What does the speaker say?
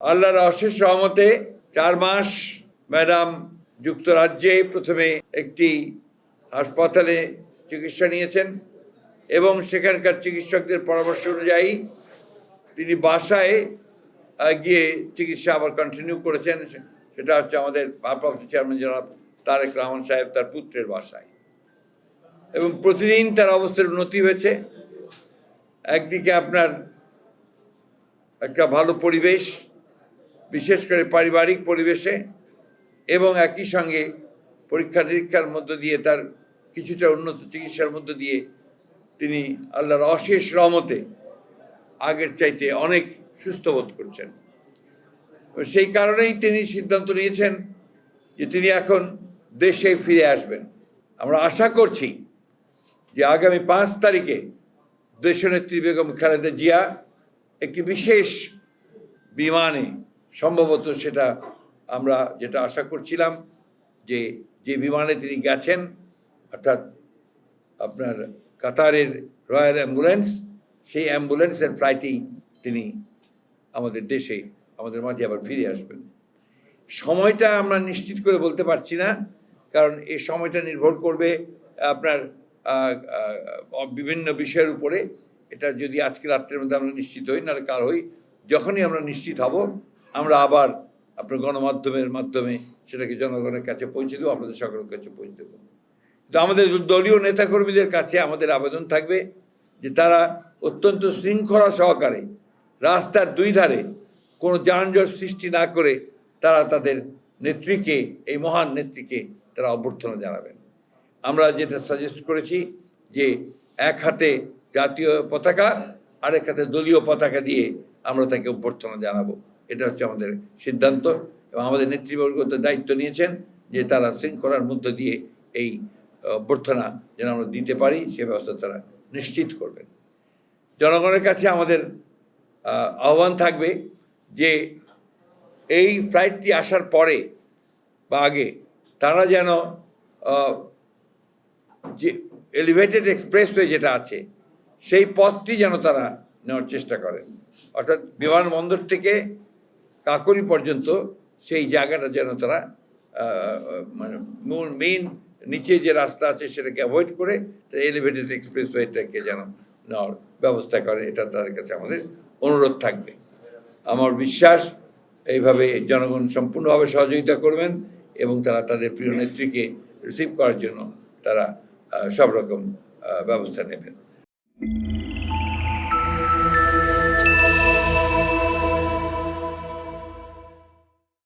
আল্লাহর অশেষ রহমতে চার মাস ম্যাডাম যুক্তরাজ্যে প্রথমে একটি হাসপাতালে চিকিৎসা নিয়েছেন এবং সেখানকার চিকিৎসকদের পরামর্শ অনুযায়ী তিনি বাসায় গিয়ে চিকিৎসা আবার কন্টিনিউ করেছেন। সেটা হচ্ছে আমাদের ভারপ্রাপ্ত চেয়ারম্যান জনাব তারেক রহমান সাহেব তার পুত্রের বাসায়। এবং প্রতিদিন তার অবস্থার উন্নতি হয়েছে। একদিকে আপনার একটা ভালো পরিবেশ বিশেষ করে পারিবারিক পরিবেশে এবং একই সঙ্গে পরীক্ষা নিরীক্ষার মধ্য দিয়ে তার কিছুটা উন্নত চিকিৎসার মধ্য দিয়ে তিনি আল্লাহর অশেষ রহমতে আগের চাইতে অনেক সুস্থ বোধ করছেন। সেই কারণেই তিনি সিদ্ধান্ত নিয়েছেন যে তিনি এখন দেশে ফিরে আসবেন। আমরা আশা করছি যে আগামী পাঁচ তারিখে দেশনেত্রী বেগম খালেদা জিয়া একটি বিশেষ বিমানে সম্ভবত সেটা আমরা যেটা আশা করছিলাম যে যে বিমানে তিনি গেছেন, অর্থাৎ আপনার কাতারের রয়্যাল অ্যাম্বুলেন্স, সেই অ্যাম্বুলেন্সের ফ্লাইটেই তিনি আমাদের দেশে, আমাদের মাঝে আবার ফিরে আসবেন। সময়টা আমরা নিশ্চিত করে বলতে পারছি না, কারণ এই সময়টা নির্ভর করবে আপনার বিভিন্ন বিষয়ের উপরে। এটা যদি আজকে রাত্রের মধ্যে আমরা নিশ্চিত হই, নাহলে কাল হই, যখনই আমরা নিশ্চিত হব আমরা আবার আপনার গণমাধ্যমের মাধ্যমে সেটাকে জনগণের কাছে পৌঁছে দেবো, আপনাদের সকলের কাছে পৌঁছে দেবো। তো আমাদের দলীয় নেতাকর্মীদের কাছে আমাদের আবেদন থাকবে যে তারা অত্যন্ত শৃঙ্খলা সহকারে রাস্তার দুই ধারে কোনো যানজট সৃষ্টি না করে তারা তাদের নেত্রীকে, এই মহান নেত্রীকে তারা অভ্যর্থনা জানাবেন। আমরা যেটা সাজেস্ট করেছি যে এক হাতে জাতীয় পতাকা, আরেক হাতে দলীয় পতাকা দিয়ে আমরা তাকে অভ্যর্থনা জানাব। এটা হচ্ছে আমাদের সিদ্ধান্ত এবং আমাদের নেতৃবর্গ তো দায়িত্ব নিয়েছেন যে তারা শৃঙ্খলার মধ্য দিয়ে এই অভ্যর্থনা যেন আমরা দিতে পারি, সে ব্যবস্থা তারা নিশ্চিত করবেন। জনগণের কাছে আমাদের আহ্বান থাকবে যে এই ফ্লাইটটি আসার পরে বা আগে তারা যেন যে এলিভেটেড এক্সপ্রেসওয়ে যেটা আছে সেই পথটি যেন তারা নেওয়ার চেষ্টা করেন। অর্থাৎ বিমানবন্দর থেকে কাকরি পর্যন্ত সেই জায়গাটা যেন তারা মানে মূল মেইন নিচে যে রাস্তা আছে সেটাকে অ্যাভয়েড করে এলিভেটেড এক্সপ্রেসওয়েটাকে যেন নেওয়ার ব্যবস্থা করে, এটা তাদের কাছে আমাদের অনুরোধ থাকবে। আমার বিশ্বাস এইভাবে জনগণ সম্পূর্ণভাবে সহযোগিতা করবেন এবং তারা তাদের প্রিয় নেত্রীকে রিসিভ করার জন্য তারা সব রকম ব্যবস্থা নেবেন।